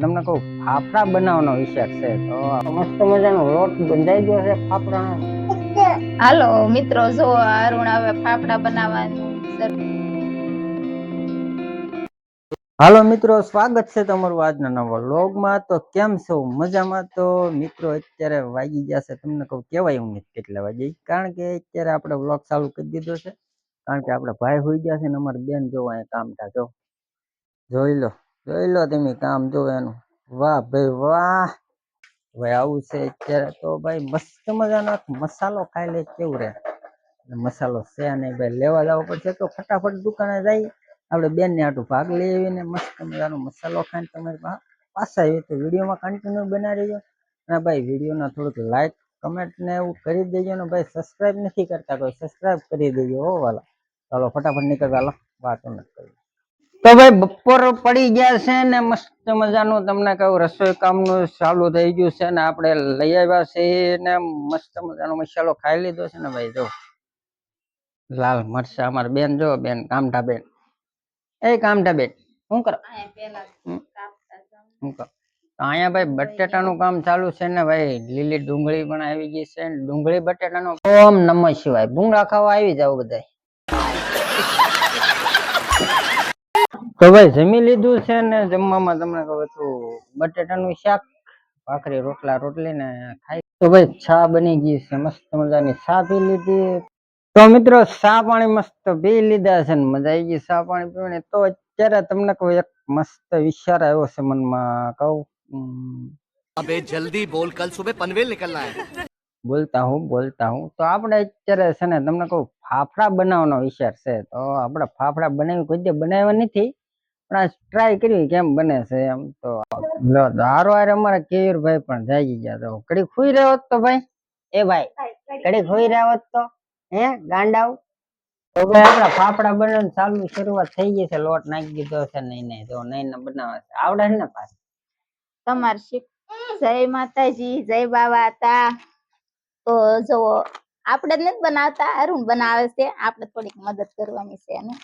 તમને કહું ફાફડા બનાવવાનો વિષય છે તો મસ્ત મજાનો લોટ બંધાઈ ગયો છે ફાફડાનો. હાલો મિત્રો જો અરુણ હવે ફાફડા બનાવવાનું હાલો મિત્રો સ્વાગત છે તમારું આજના નવા લોગમાં તો કેમ છો? મજામાં? તો મિત્રો અત્યારે વાગી ગયા છે. તમને કહું કેવાય ઉમેદ કેટલા વાગે. કારણ કે અત્યારે આપણે વ્લોગ ચાલુ કરી દીધો છે. કારણ કે આપણે ભાઈ હોઈ ગયા છે ને અમારી બેન જોવો અહીંયા થાય જો. જોઈ લો. જોઈ લો તમે કામ, જો એનું. વાહ ભાઈ વાહ. ભાઈ આવું છે અત્યારે તો ભાઈ મસ્ત મજાનો મસાલો ખાઈ લે કેવું રહે મસાલો છે નહીં ભાઈ, લેવા જવો પડશે તો ફટાફટ દુકાને જઈ. આપણે બેન ને આટું ભાગ લઈ આવીને મસ્ત મજાનો મસાલો ખાઈને તમારી પાછા આવી તો વિડીયોમાં કન્ટિન્યુ બનાવી દો અને ભાઈ વિડીયોના થોડુંક લાઈક કમેન્ટ ને એવું કરી દેજો ને ભાઈ સબસ્ક્રાઇબ નથી કરતા કોઈ સબસ્ક્રાઇબ કરી દેજો હો વાલા. ચાલો ફટાફટ નીકળતા હાલો વાતો નથી કરી તો ભાઈ બપોર પડી ગયા છે ને મસ્ત મજાનું. તમને કહું રસોઈ કામનું ચાલુ થઈ ગયું છે ને આપણે લઈ આવ્યા છે ને મસ્ત મજાનો મસાલો ખાઈ લીધો છે ને ભાઈ જો. લાલ મરચા અમારા બેન જો બેન કામઠા બેન. એ કામઠા બેન શું કરો? શું કરો? અહીંયા ભાઈ બટેટાનું કામ ચાલુ છે ને ભાઈ લીલી ડુંગળી પણ આવી ગઈ છે ને ડુંગળી બટેટાનો. ઓમ નમઃ શિવાય. ભૂંગળા ખાવા આવી જાવ બધા તો ભાઈ જમી લીધું છે ને જમવામાં તમને કહું છું બટેટાનું શાક ભાખરી રોટલા રોટલી ને ખાઈ. તો ભાઈ ચા બની ગઈ છે મસ્ત મજાની ચા પી લીધી. તો મિત્રો ચા પાણી મસ્ત પી લીધા છે ને મજા આવી ગઈ ચા પાણી પીવાની. તો અત્યારે તમને કહું એક મસ્ત વિચાર આવ્યો છે મનમાં કહું. અબે જલ્દી બોલ કલ સુબહ પનવેલ નીકળના હે. બોલતા હું બોલતા હું. તો આપણે અત્યારે છે ને તમને કહું ફાફડા બનાવવાનો વિચાર છે. તો આપણે ફાફડા બનાવી કોઈ દે બનાવ્યા નથી. પણ આ ટ્રાય કરી કેમ બને છે એમ તો લો હારો હારે અમારા કેયુરભાઈ પણ જાગી ગયા તો કડી ખુઈ રહ્યો તો ભાઈ? એ ભાઈ કડી ખુઈ રહ્યો તો? હે ગાંડાવ તો ભાઈ આપણા ફાફડા બનાવવાનું ચાલુ શરૂઆત થઈ ગઈ છે, લોટ નાખી દીધો છે, નહીં નહીં તો નહીં, ને બનાવે છે. આવડે ને પાછું? તમારે શીખ જય માતાજી, જય બાબા તા તો જુઓ, આપણે જ નથી બનાવતા, અરુણ બનાવે છે, આપણે થોડીક મદદ કરવાની છે એને.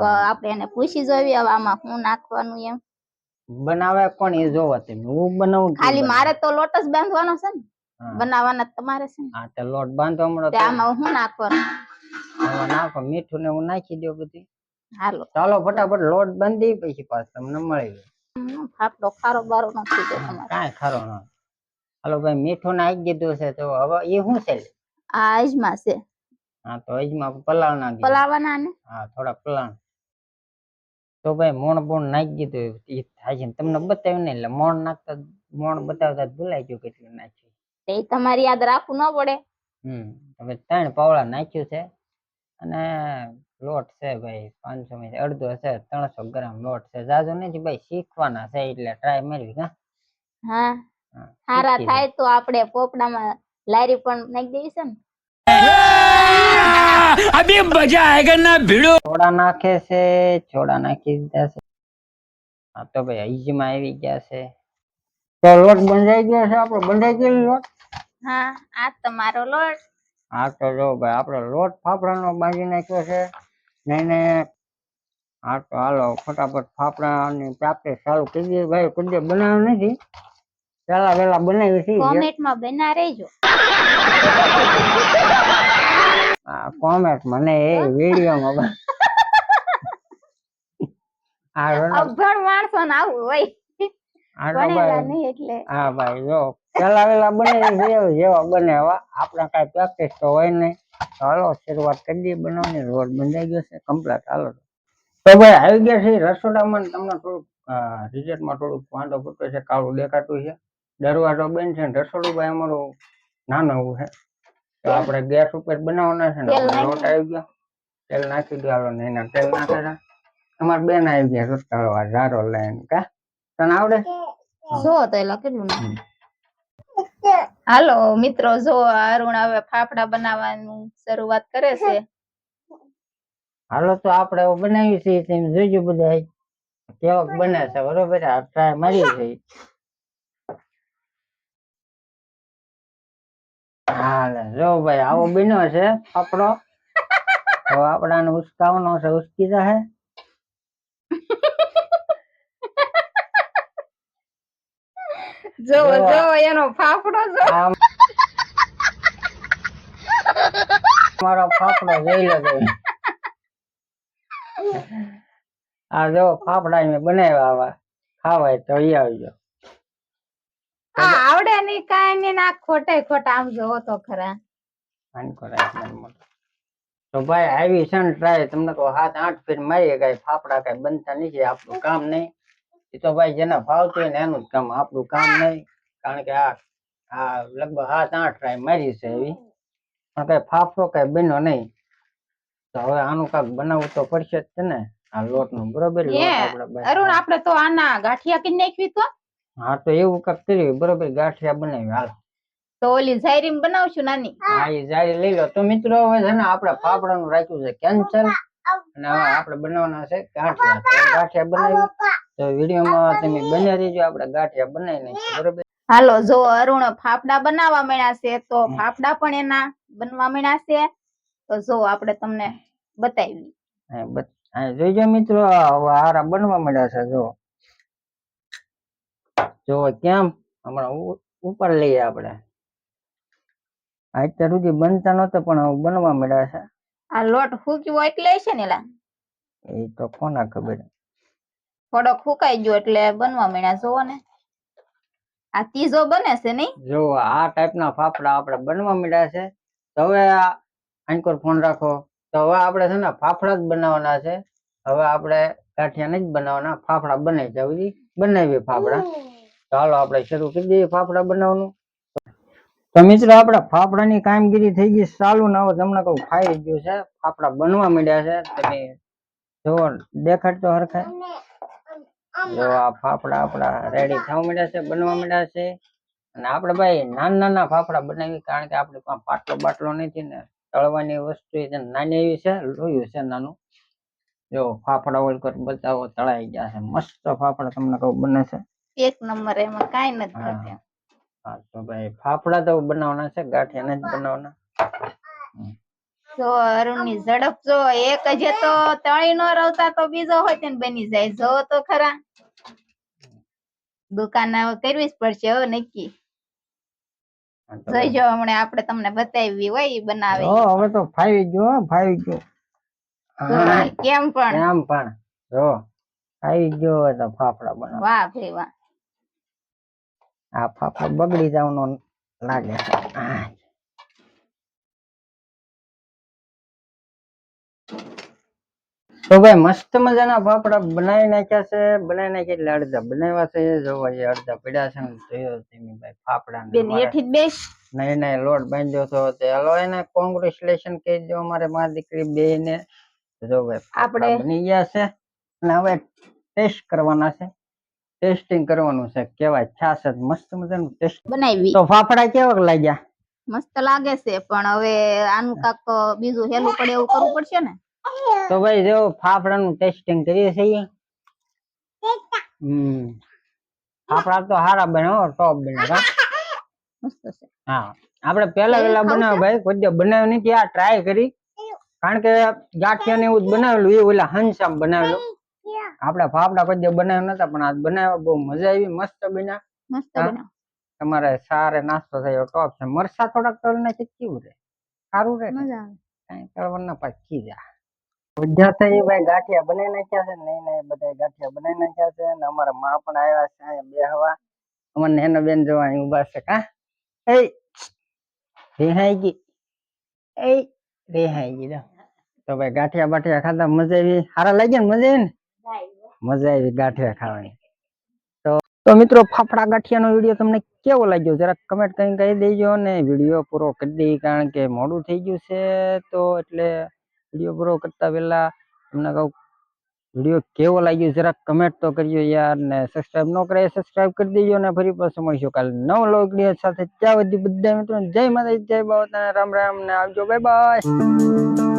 આપણે એને પૂછી જોઈએ હવે આમાં શું નાખવાનું એમ. બનાવે કોણ એ જોવો તમે હું બનાવું ખાલી મારે તો લોટ જ બાંધવાનો છે ને. બનાવવાના તમારે છે હા તો લોટ બાંધો હમણાં આમાં શું નાખવાનું? નાખો મીઠું ને હું નાખી દઉં બધી. હાલો. ચાલો ફટાફટ લોટ બાંધી પછી પાછ તમને મળી ગયો ફાફડો ખારો બારો નથી જો તમારે. કાંઈ ખારો ન હાલો ભાઈ મીઠું નાખી દીધું છે તો હવે એ શું છે? આ અજમા છે. હા તો અજમા પલાવના. પલાવવાના ને? હા થોડા પલાળ. તો ભાઈ મોણ બોણ નાખી દીધું એ થાય છે ને. તમને બતાવ્યું ને એટલે મોણ નાખતા મોણ બતાવતા ભૂલાઈ ગયું કેટલું નાખ્યું. તે તમારી યાદ રાખવું ન પડે. હમ હવે ત્રણ પાવડા નાખ્યું છે. અને લોટ છે ભાઈ પાંચસો મીટર અડધો છે ત્રણસો ગ્રામ લોટ છે. જાજો નથી ભાઈ શીખવાના છે એટલે ટ્રાય મેળવી હા? હા. સારા હારા થાય તો આપણે પોપડામાં લારી પણ નાખી દેવી છે ને. अभी मजा आएगा ना भिड़ो ચોડા નાખે છે ચોડા નાખી દીધા છે હા તો ભાઈ હઈજમાં આવી ગયા છે તો લોટ બંધાઈ ગયો છે આપણો બંધાઈ ગયો લોટ હા આ તમારો લોટ હા તો જો ભાઈ આપણે લોટ ફાફડાનો બાંધી નાખ્યો છે નહીં ને હા તો હાલો ફટાફટ ફાફડાની પ્રાપ્તિ ચાલુ કરી દઈએ ભાઈ કોઈ દી બનાવ્યું નથી પેલા વેલા બનાવી છે કોમેન્ટમાં બના રહેજો કોમેન્ટ મને એ વિડીયોમાં અભણ માણસો ને આવું હોય. ભણેલા નહીં એટલે. હા ભાઈ જો પેલા વેલા બનાવી જેવો જેવો બને હવે. આપણે કાંઈ પ્રેક્ટિસ તો હોય નહીં. હાલો શરૂઆત કરી દઈએ બનાવવાની રોડ બંધાઈ ગયો છે કમ્પ્લીટ હાલો. તો ભાઈ આવી ગયા છે રસોડામાં તમને થોડુંક રિઝલ્ટમાં થોડુંક વાંધો પડતો છે કાળું દેખાતું છે. દરવાજો બંધ છે રસોડું ભાઈ અમારું નાનું એવું છે. તો આપણે ગેસ ઉપર બનાવવાના છે ને તેલ લોટ આવી ગયો. તેલ નાખી દેવાનો ને એના તેલ નાખેલા અમાર બેન આવી ગયા રસ્તા ઝારો લઈને. કા? તને આવડે? જો તો કેટલું હાલો મિત્રો જો અરુણ હવે ફાફડા બનાવવાનું શરૂઆત કરે છે. હાલો તો આપણે બનાવી છીએ તેમ જોઈજો બધા કેવાક બને છે બરોબર? આ ટ્રાય મારી છે હાલે. જો ભાઈ આવો બીનો છે આપણો તો આપણાને ઉસકાવનો છે ઉસકી જાહે. જો જો. એનો ફાફડો જો. મારો ફાફડો જોઈ લો આ જો ફાફડા મેં બનાવ્યા આવા. ખાવાય તો ઈ આવજો. આ કાઈ ની ના ખોટે ખોટા આમ જોવો તો ખરા. તો ભાઈ આવી છે ને ટ્રાય તમને તો હાથ આઠ ફીટ મારીએ કઈ ફાફડા કઈ બનતા નથી આપણું કામ નહીં. એ તો ભાઈ જેને ફાવતું હોય ને એનું જ કામ આપણું કામ નહીં. કારણ કે આ આ લગભગ હાથ આઠ ટ્રાય મારી છે એવી. પણ કઈ ફાફડો કઈ બન્યો નહીં. તો હવે આનું કાક બનાવવું તો પડશે જ છે ને. આ લોટનું બરોબર અરુણ આપણે તો આના ગાંઠિયા કરી નાખવી તો. હા તો એવું કંઈક કર્યું. બરોબર ગાંઠિયા બનાવી. હાલ. તો ઓલી ઝાયરીમ બનાવશું નાની? હા એ જારી લઈ લો. તો મિત્રો હવે છે ને આપણે ફાફડાનું રાખ્યું છે કેન્સલ. અને હવે આપણે બનાવવાના છે ગાંઠિયા. તો ગાંઠિયા બનાવી. તો વિડીયોમાં તમે બન્યા રહેજો. આપણે ગાંઠિયા બનાવી નાખીએ. બરોબર? હાલો જો અરુણ ફાફડા બનાવવા માંડ્યા છે તો ફાફડા પણ એના બનવા મળ્યા છે. તો જો આપણે તમને બતાવી. જોઈજો મિત્રો હવે હારા બનવા મળ્યા છે જો. જો કેમ? હમણાં ઉપર લઈએ આપણે. અત્યાર સુધી બનતા નતો પણ બનવા મળ્યા છે. આ લોટ ફૂક્યો એટલે છે ને લા એ તો કોના ખબર? થોડોક ફૂકાઈ ગયો એટલે બનવા મળ્યા જોવો ને. આ ત્રીજો બને છે નહીં જો આ ટાઈપના ફાફડા આપણે બનવા મળ્યા છે. તો હવે આ આંકોર ફોન રાખો. તો હવે આપણે છે ને ફાફડા જ બનાવવાના છે. હવે આપણે ગાંઠિયા જ બનાવવાના ફાફડા બનાવી જવી બનાવીએ ફાફડા. હાલો આપણે શરૂ કરી દઈએ ફાફડા બનાવવાનું. તો મિત્રો, આપણે ફાફડાની કામગીરી થઈ ગઈ ચાલુ ના હોય તમને કહું, ખાઈ ગયું છે. ફાફડા બનવા માંડ્યા છે. તમે જો દેખાડતો હરખા જો આ ફાફડા આપણા રેડી થવા માંડ્યા છે, બનવા માંડ્યા છે. અને આપણે ભાઈ નાના નાના ફાફડા બનાવી કારણ કે આપણે પાસે પાટલો બાટલો નથી ને તળવાની વસ્તુ છે નાની એવી છે લોહી છે નાનું. જો ફાફડા ઓલ કર બતાવો, તળાઈ ગયા છે. મસ્ત ફાફડા તમને કહું, બને છે. એક નંબર એમાં કાંઈ નથી હા. હા તો ભાઈ ફાફડા તો બનાવવાના છે ગાંઠિયા નથી બનાવવાના. જો અરુણની ઝડપ જો એક જ તો તળી નો રવતા તો બીજો હોય તેને બની જાય. જો તો ખરા. દુકાન કરવી જ પડશે હો નક્કી. જોઈજો હમણાં આપણે તમને બતાવી હોય એ બનાવે. હવે તો ફાવી ગયો ફાવી ગયો. કેમ પણ? કેમ પણ? જો ફાવી ગયો તો ફાફડા બનાવ. વાહ ભાઈ વાહ. આ ફાફા બગડી જવાનો લાગે. તો ભાઈ મસ્ત મજાના ફાફડા બનાવી નાખ્યા છે. બનાવી નાખ્યા એટલે અડધા બનાવ્યા છે. જો ભાઈ અડધા પડ્યા છે ને જોયો ભાઈ ફાફડા બેન એઠી જ બેસ. નહીં નહીં લોટ બાંધ્યો તો તે હલો એને કોંગ્રેચ્યુલેશન કહી દો અમારે મારી દીકરી બે ને જો ભાઈ ફાફડા આપણે- બની ગયા છે. અને હવે ટેસ્ટ કરવાના છે. ટેસ્ટિંગ કરવાનું છે. કેવાય છાશ મસ્ત મજાનું ટેસ્ટ બનાવી. તો ફાફડા કેવા લાગ્યા? મસ્ત લાગે છે પણ હવે આનું કાક બીજું હેલું પડે એવું કરવું પડશે ને? તો ભાઈ જો ફાફડાનું ટેસ્ટિંગ કરીએ છીએ. હમ. ફાફડા તો હારા બને હો ટોપ બને હા આપડે પેલા આપણે પહેલા કેવી બનાવ્યો ભાઈ કોઈ બનાવ્યો નથી. આ ટ્રાય કરી. કારણ કે ગાંઠિયા ને એવું જ બનાવેલું એ ઓલા હંસામ બનાવેલું. આપણે ફાફડા કોઈ દી બનાવ્યા નતા પણ આજ બનાવ્યા બહુ મજા આવી મસ્ત બન્યા. મસ્ત બન્યા. તમારે સારે નાસ્તો થયો ટોપ છે મરસા થોડાક તળ નાખી કેવું રે? સારું રે મજા આવે. કઈ તળવણ ના પાકી જા થઈ ભાઈ ગાંઠિયા બનાવી નાખ્યા છે નહીં નહીં બધા ગાંઠિયા બનાવી નાખ્યા છે અને અમારા માં પણ આવ્યા છે અહીંયા બેહવા. અમારે એનો બેન જોવા અહીં ઊભા છે કા? એ રેહાઈ ગઈ. એ રેહાઈ ગઈ. તો ભાઈ ગાંઠિયા બાઠિયા ખાધા મજા આવી. સારા લાગ્યા ને મજા આવી ને? મજા આવી ગાંઠિયા ખાવાની. તો તો મિત્રો ફાફડા ગાંઠિયાનો વીડિયો તમને કેવો લાગ્યો? જરા કમેન્ટ કરીને કહી દેજો ને વીડિયો પૂરો કરી દઈ કારણ કે મોડું થઈ ગયું છે તો એટલે વીડિયો પૂરો કરતા પહેલા તમને કહું, વીડિયો કેવો લાગ્યો જરા કમેન્ટ તો કરજો યાર ને સબસ્ક્રાઇબ ન કરે સબસ્ક્રાઇબ કરી દેજો ને ફરી પાછું મળીશું કાલે નવ લોકડીઓ સાથે. ત્યાં બધી બધા મિત્રો જય માતા જય બાબા, રામ રામ ને આવજો બાય બાય